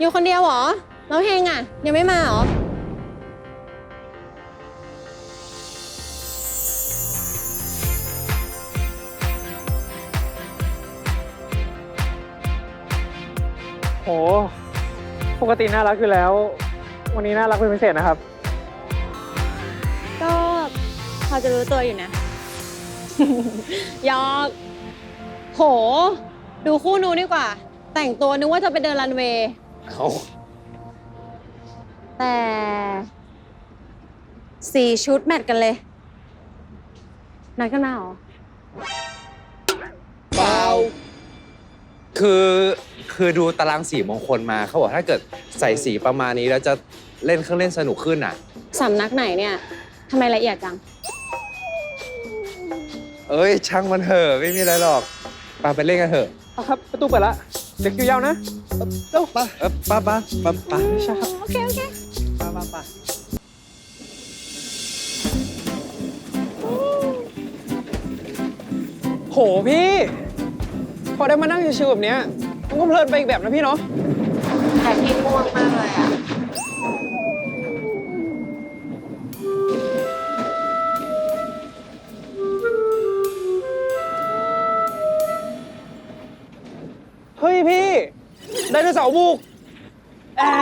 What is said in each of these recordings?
อยู่คนเดียวเหรอแล้วเฮงอะ ยังไม่มาเหรอ โห ปกติน่ารักอยู่แล้ว วันนี้น่ารักเป็นพิเศษนะครับ ก็พอจะรู้ตัวอยู่นะ ยอกโห ดูคู่นู้นดีกว่า แต่งตัวนึกว่าจะไปเดินรันเวย์ เอาแต่สีชุดแมทกันเลยนัดกันมาเหรอ เปล่าคือคือดูตารางสีมงคลมาเขาบอกถ้าเกิดใส่สีประมาณนี้แล้วจะเล่นเครื่องเล่นสนุกขึ้นอะ สำนักไหนเนี่ยทำไมละเอียดจัง เอ้ยช่างมันเถอะไม่มีอะไรหรอกไปไปเล่นกันเถอะ เอาครับ ประตูเปิดละ เด็กคิวยาวนะเอ้าป้าเออป้าป้าป้าป้าใช่ครับโอเค โอเคป้าป้าป้าโหพี่ พอได้มานั่งชิวๆแบบเนี้ยมันก็เพลินไปอีกแบบนะพี่เนาะแต่พี่ง่วงมากเลยอะ ไดโนเสาร์บุกแอะ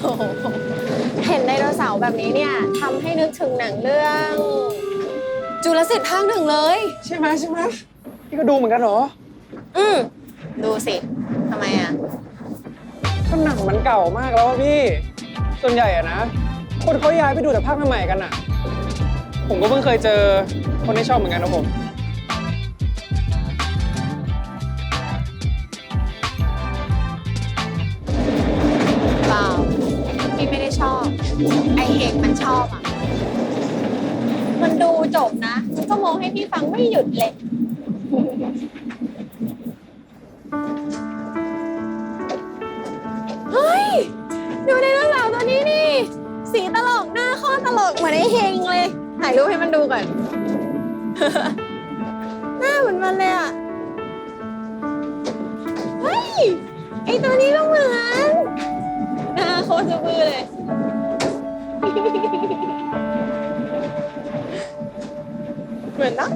โอ้โหเห็นไดโนเสาร์แบบนี้เนี่ยทำให้นึกถึงหนังเรื่อง จุลศิษย์ภาคหนึ่งเลย ใช่ไหมใช่ไหมพี่ก็ดูเหมือนกันเหรออืมดูสิทำไมอะ ก็หนังมันเก่ามากแล้วอะพี่ ส่วนใหญ่อะนะ คนเขาย้ายไปดูแต่ภาคใหม่ๆกันอะผมก็เพิ่งเคยเจอคนที่ชอบเหมือนกันนะผม ไอเอกมันชอบอะ มันดูจบนะ มันก็มองให้พี่ฟังไม่หยุดเลย เฮ้ย ดูในเรื่องราวตัวนี้นี่ สีตลกหน้าข้อตลกเหมือนไอเฮงเลย ถ่ายรูปให้มันดูก่อน หน้าเหมือนมันเลยอะ เฮ้ย ไอตัวนี้ก็เหมือน หน้าโคตรจะมือเลย เหมือนนะ